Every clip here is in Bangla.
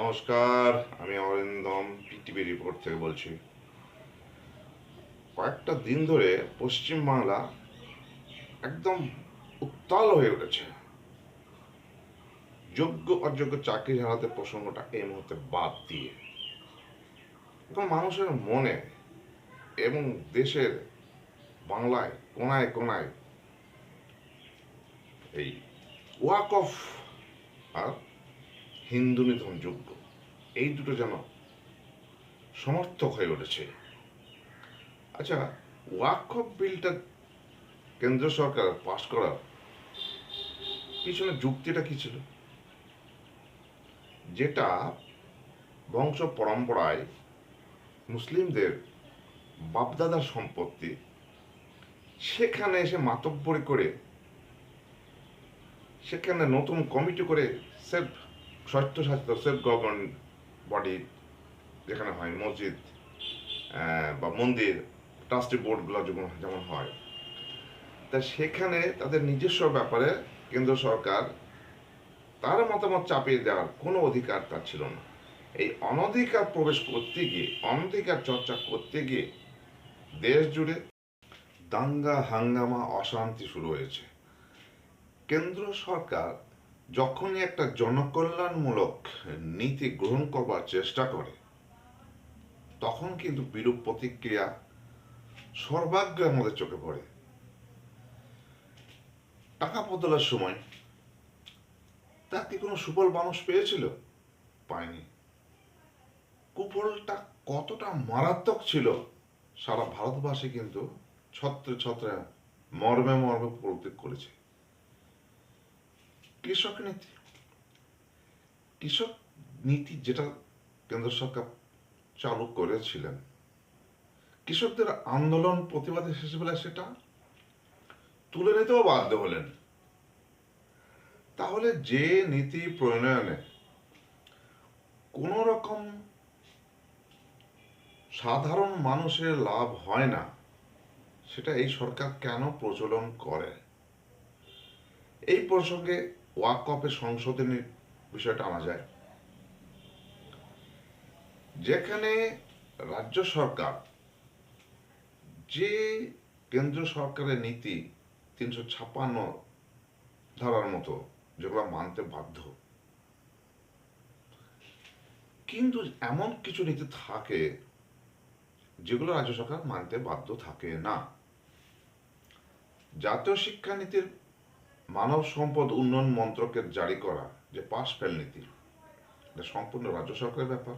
নমস্কার, আমি অরিন্দম, পিটিভি রিপোর্ট থেকে বলছি। কয়েকটা দিন ধরে পশ্চিমবাংলা একদম উত্তাল হয়ে উঠেছে। যোগ্য, অযোগ্য চাকরি হারাতে প্রসঙ্গটা এই মুহূর্তে বাদ দিয়ে। এখন মানুষের মনে এবং দেশের বাংলায় কোনায় কোনায় এই ওয়াক অফ আর হিন্দু নিধন যোগ্য। এই দুটো যেন সমর্থক হয়ে উঠেছে। আচ্ছা ওয়াক অফ বিলটা কেন্দ্র সরকার পাশ করার পিছনে যুক্তিটা কি ছিল? যেটা বংশ পরম্পরায় মুসলিমদের বাপদাদার সম্পত্তি, সেখানে এসে মাতব্বরি করে, সেখানে নতুন কমিটি করে সেলফ স্বায়ত্তশাসিত সেলফ গভর্ন বডি যেখানে হয়, মসজিদ বা মন্দির, ট্রাস্টি বোর্ডগুলো যেমন যেমন হয়। তা সেখানে তাদের নিজস্ব ব্যাপারে কেন্দ্র সরকার তার মতামত চাপিয়ে দেওয়ার কোনো অধিকার তার ছিল না। এই অনধিকার প্রবেশ করতে গিয়ে অনধিকার চর্চা করতে গিয়ে দেশ জুড়ে দাঙ্গা, হাঙ্গামা, অশান্তি শুরু হয়েছে। কেন্দ্র সরকার যখনই একটা জনকল্যাণমূলক নীতি গ্রহণ করবার চেষ্টা করে, তখন কিন্তু বিরূপ প্রতিক্রিয়া সর্বাগ্রে আমাদের চোখে পড়ে। টাকা বদলার সময় তা কি কোনো সুফল মানুষ পেয়েছিল? পায়নি। কুফলটা কতটা মারাত্মক ছিল, সারা ভারতবাসী কিন্তু ছত্রে ছত্রে মর্মে মর্মে উপলব্ধি করেছে। কৃষক নীতি। কৃষক নীতি যেটা কেন্দ্র সরকার চালু করেছিলেন, কৃষকদের আন্দোলন প্রতিবাদী হিসেবে সেটা তুলে নিতেও বাধ্য হলেন। তাহলে যে নীতি প্রণয়নে কোন রকম সাধারণ মানুষের লাভ হয় না, সেটা এই সরকার কেন প্রচলন করে? এই প্রসঙ্গে ওয়াকফের সংশোধনের বিষয়টা আনা যায়। যেখানে রাজ্য সরকার যে কেন্দ্র সরকারের নীতি তিনশো ছাপ্পান্ন ধারার মতো, যেগুলো মানতে বাধ্য, কিন্তু এমন কিছু নীতি থাকে যেগুলো রাজ্য সরকার মানতে বাধ্য থাকে না। জাতীয় শিক্ষানীতির মানব সম্পদ উন্নয়ন মন্ত্রকের জারি করা যে পাস ফেল নীতি, এটা সম্পূর্ণ রাজ্য সরকারের ব্যাপার।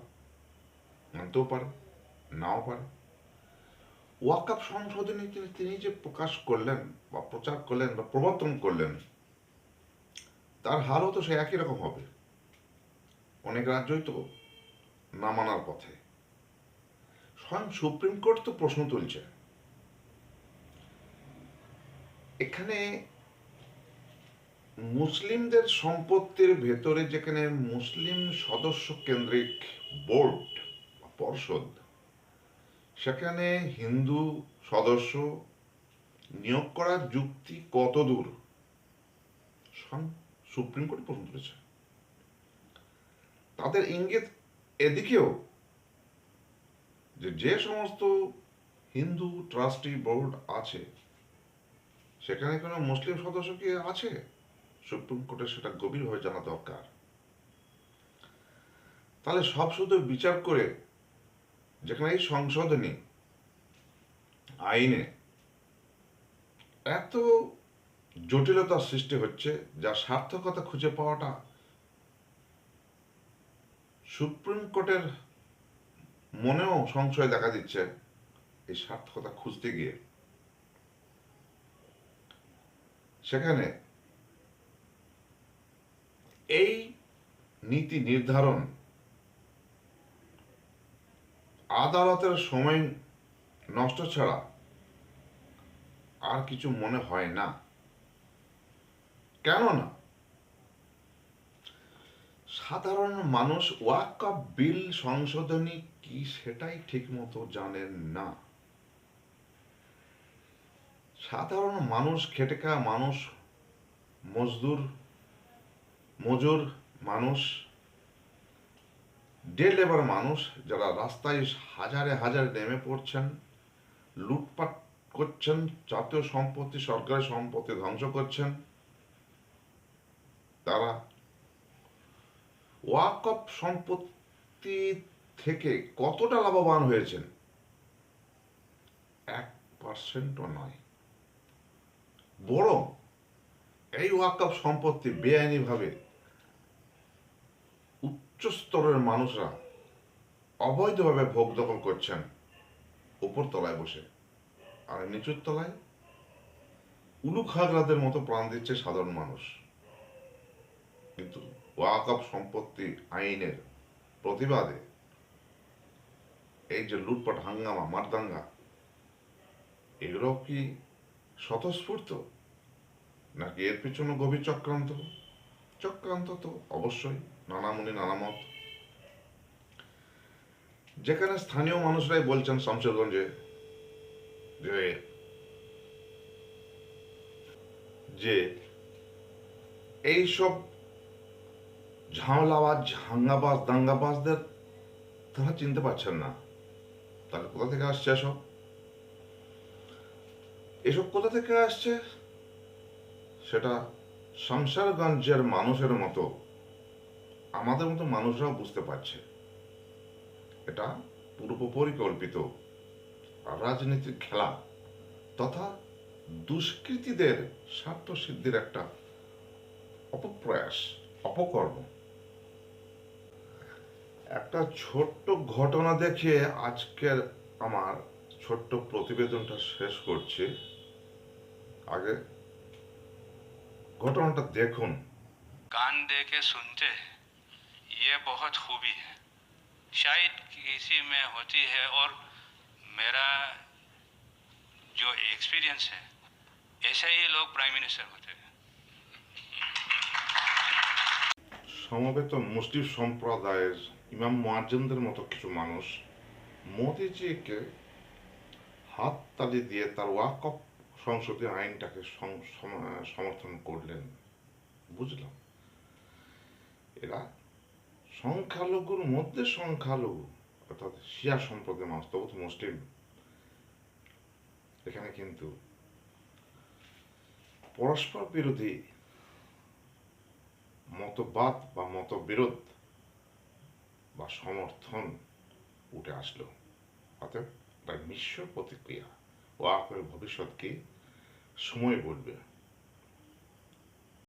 মানতেও পারে, নাও পারে। ওয়াকাপ সংশোধনী তিনি যে প্রকাশ করলেন বা প্রচার করলেন বা প্রবর্তন করলেন, তার হালও তো সে একই রকম হবে। অনেক রাজ্যই তো না মানার পথে। স্বয়ং সুপ্রিম কোর্ট তো প্রশ্ন তুলছে। এখানে মুসলিমদের সম্পত্তির ভেতরে যেখানে মুসলিম সদস্য কেন্দ্রিক বোর্ড পর্ষদ, সেখানে হিন্দু সদস্য নিয়োগ করার যুক্তি কত দূর? সুপ্রিম কোর্ট প্রশ্ন তুলেছে। তাদের ইঙ্গিত এদিকেও যে যে সমস্ত হিন্দু ট্রাস্টি বোর্ড আছে, সেখানে কোনো মুসলিম সদস্য কি আছে? সুপ্রিম কোর্টের সেটা গভীরভাবে জানা দরকার। তাহলে সব শুধু বিচার করে যেখানে এই সংশোধনী আইনে এত জটিলতার সৃষ্টি হচ্ছে, যা সার্থকতা খুঁজে পাওয়াটা সুপ্রিম কোর্টের মনেও সংশয় দেখা দিচ্ছে এই সার্থকতা খুঁজতে গিয়ে। সেখানে এই নীতি নির্ধারণ আদালতের সময় নষ্ট ছাড়া আর কিছু মনে হয় না। কেননা সাধারণ মানুষ ওয়াকআপ বিল সংশোধনী কি সেটাই ঠিকমতো জানেন না। সাধারণ মানুষ খেটে খাওয়া মানুষ, মজদুর মজুর মানুষ ডে লেবার মানুষ যারা রাস্তায় হাজারে হাজারে নেমে পড়ছেন, লুটপাট করছেন, জাতীয় সম্পত্তি, সরকারি সম্পত্তি ধ্বংস করছেন, তারা ওয়াকফ সম্পত্তি থেকে কতটা লাভবান হয়েছেন? এক পার্সেন্টও নয়। বরং এই ওয়াকফ সম্পত্তি বেআইনিভাবে উচ্চ স্তরের মানুষরা অবৈধভাবে ভোগ দখল করছেন উপর তলায় বসে। আর নিচুর তলায় উলু খাগড়াদের মতো প্রাণ দিচ্ছে সাধারণ মানুষ। কিন্তু ওয়াকফ সম্পত্তি আইনের প্রতিবাদে এই যে লুটপাট, হাঙ্গামা, মারদাঙ্গা এগুলো কি স্বতঃস্ফূর্ত? নাকি এর পিছনে গভীর চক্রান্ত? চক্রান্ত তো অবশ্যই নানামুনি নানামত। যেখানে স্থানীয় মানুষরাই বলছেন শামশেরগঞ্জে যে যে এইসব ঝামেলাবাজ, হাঙ্গাবাজ, দাঙ্গাবাজদের তারা চিনতে পারছেন না। তাহলে কোথা থেকে আসছে এসব? এসব কোথা থেকে আসছে? সেটা সংসারগঞ্জের মানুষের মতো, আমাদের মতো মানুষরাও বুঝতে পারছে। এটা পূর্ব পরিকল্পিত রাজনীতির খেলা তথা দুষ্কৃতীদের স্বার্থ সিদ্ধির একটা অপপ্রয়াস, অপকর্ম। একটা ছোট্ট ঘটনা দেখে আজকের আমার ছোট্ট প্রতিবেদনটা শেষ করছি। আগে ঘটনাটা দেখুন कान दे के सुनते हैं ये बहुत खूबी है शायद किसी में होती है और मेरा जो एक्सपीरियंस है ऐसे ही लोग प्राइम मिनिस्टर होते हैं সমবেত মুসলিম সম্প্রদায়ের ইমাম মুয়াজ্জিনদের মতো কিছু মানুষ মোদিজিকে হাততালি দিয়ে তার ওয়াকফ সংসদীয় আইনটাকে সম- সম- সমর্থন করলেন। বুঝলাম। এরা সংখ্যালঘুর মধ্যে সংখ্যালঘু, অর্থাৎ শিয়া সম্প্রদায়ের মানুষ তবু মুসলিম। এখানে কিন্তু পরস্পর বিরোধী মতবাদ বা মতবিরোধ বা সমর্থন উঠে আসলো। অতএব তার মিশ্র প্রতিক্রিয়া ও আপনার ভবিষ্যৎকে সময় বলবে